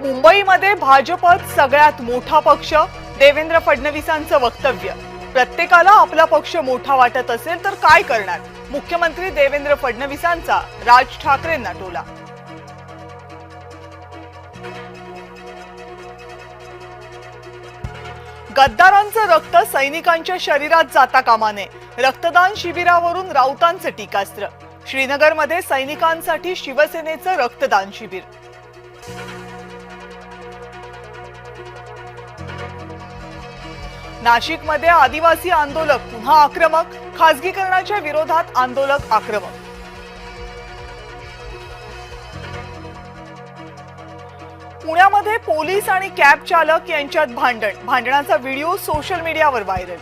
मुंबईमध्ये भाजपत सगळ्यात मोठा पक्ष देवेंद्र फडणवीसांचं वक्तव्य. प्रत्येकाला आपला पक्ष मोठा वाटत असेल तर काय करणार? मुख्यमंत्री देवेंद्र फडणवीसांचा राज ठाकरेंना टोला. गद्दारांचं रक्त सैनिकांच्या शरीरात जाता कामा नये रक्तदान शिबिरावरून राऊतांचं टीकास्त्र. श्रीनगरमध्ये सैनिकांसाठी शिवसेनेचं रक्तदान शिबिर. नाशिकमध्ये आदिवासी आंदोलक पुन्हा आक्रमक खासगीकरणाच्या विरोधात आंदोलक आक्रमक. पुण्यामध्ये पोलीस आणि कॅब चालक यांच्यात भांडण. भांडणाचा व्हिडिओ सोशल मीडियावर व्हायरल.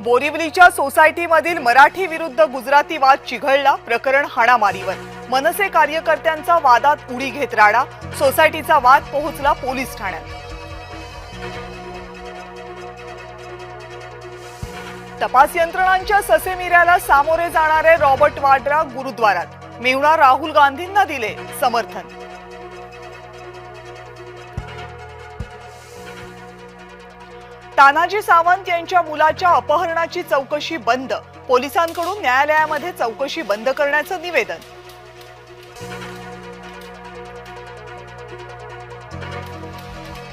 बोरिवलीच्या सोसायटीमधील मराठी विरुद्ध गुजराती वाद चिघळला प्रकरण हाणामारीवर. मनसे कार्यकर्त्यांचा वादात उडी घेत राडा. सोसायटीचा वाद पोहोचला पोलीस ठाण्यात. तपास यंत्रणांच्या ससेमिऱ्याला सामोरे जाणारे रॉबर्ट वाड्रा गुरुद्वारात. मेहुणा राहुल गांधींना दिले समर्थन. तानाजी सावंत यांच्या मुलाच्या अपहरणाची चौकशी बंद. पोलिसांकडून न्यायालयामध्ये चौकशी बंद करण्याचं निवेदन.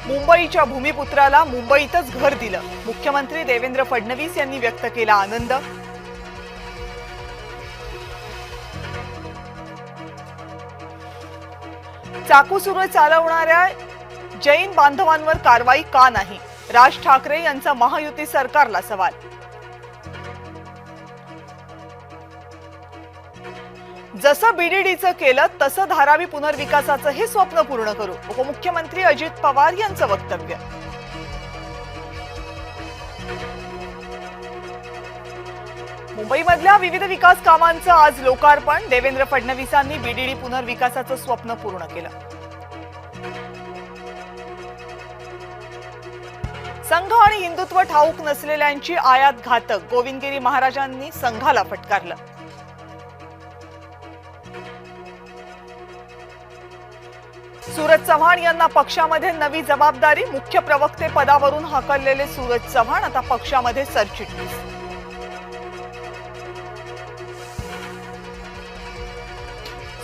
मुंबईच्या भूमिपुत्राला मुंबईतच घर दिलं. मुख्यमंत्री देवेंद्र फडणवीस यांनी व्यक्त केला आनंद. चाकू सुरू चालवणाऱ्या जैन बांधवांवर कारवाई का नाही? राज ठाकरे यांचा महायुती सरकारला सवाल जसं बीडीडीचं केलं तसं धारावी पुनर्विकासाचं हे स्वप्न पूर्ण करू. उपमुख्यमंत्री अजित पवार यांचं वक्तव्य. मुंबईमधल्या विविध विकास कामांचं आज लोकार्पण. देवेंद्र फडणवीसांनी बीडीडी पुनर्विकासाचं स्वप्न पूर्ण केलं. संघ आणि हिंदुत्व ठाऊक नसलेल्यांची आयात घातक गोविंदगिरी महाराजांनी संघाला फटकारलं. सूरज चव्हाण यांना पक्षामध्ये नवी जबाबदारी मुख्य प्रवक्ते पदावरून हाकललेले सूरज चव्हाण आता पक्षामध्ये सरचिटणीस.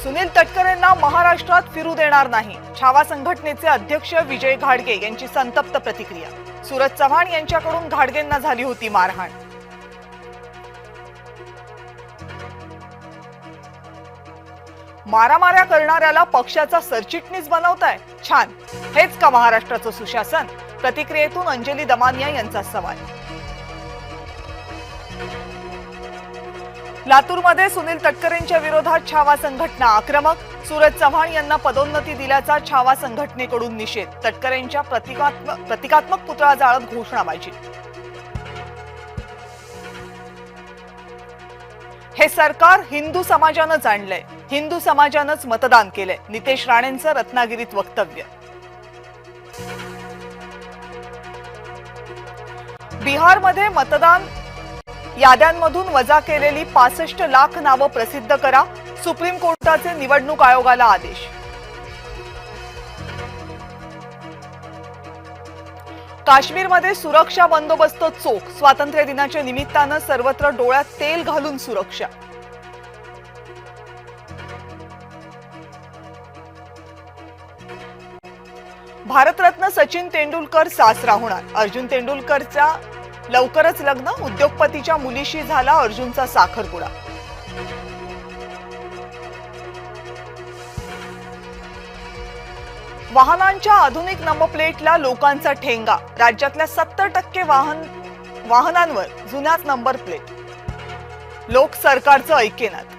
सुनील तटकरेंना महाराष्ट्रात फिरू देणार नाही. छावा संघटनेचे अध्यक्ष विजय घाडगे यांची संतप्त प्रतिक्रिया. सूरज चव्हाण यांच्याकडून घाडगेंना झाली होती मारहाण. मारामाऱ्या करणाऱ्याला पक्षाचा सरचिटणीस बनवताय. छान. हेच का महाराष्ट्राचं सुशासन? प्रतिक्रियेतून अंजली दमानिया यांचा सवाल. लातूरमध्ये सुनील तटकरेंच्या विरोधात छावा संघटना आक्रमक. सूरज चव्हाण यांना पदोन्नती दिल्याचा छावा संघटनेकडून निषेध. तटकरेंच्या प्रतिकात्मक प्रतिकात्मक पुतळा जाळत घोषणाबाजी. हे सरकार हिंदू समाजानं आणलंय. हिंदू समाजानंच मतदान केलंय. नितेश राणेंचं रत्नागिरीत वक्तव्य. बिहारमध्ये मतदान याद्यांमधून वजा केलेली पासष्ट लाख नावं प्रसिद्ध करा. सुप्रीम कोर्टाचे निवडणूक आयोगाला आदेश. काश्मीरमध्ये सुरक्षा बंदोबस्त चोख. स्वातंत्र्य दिनाच्या निमित्तानं सर्वत्र डोळ्यात तेल घालून सुरक्षा. भारतरत्न सचिन तेंडुलकर सासरा होणार. अर्जुन तेंडुलकरचा लवकरच लग्न उद्योगपतीच्या मुलीशी झाला अर्जुनचा साखरपुडा. वाहनांच्या आधुनिक नंबर प्लेटला लोकांचा ठेंगा. राज्यातल्या सत्तर टक्के वाहन वाहनांवर जुन्याच नंबर प्लेट. लोक सरकारचं ऐकेनात.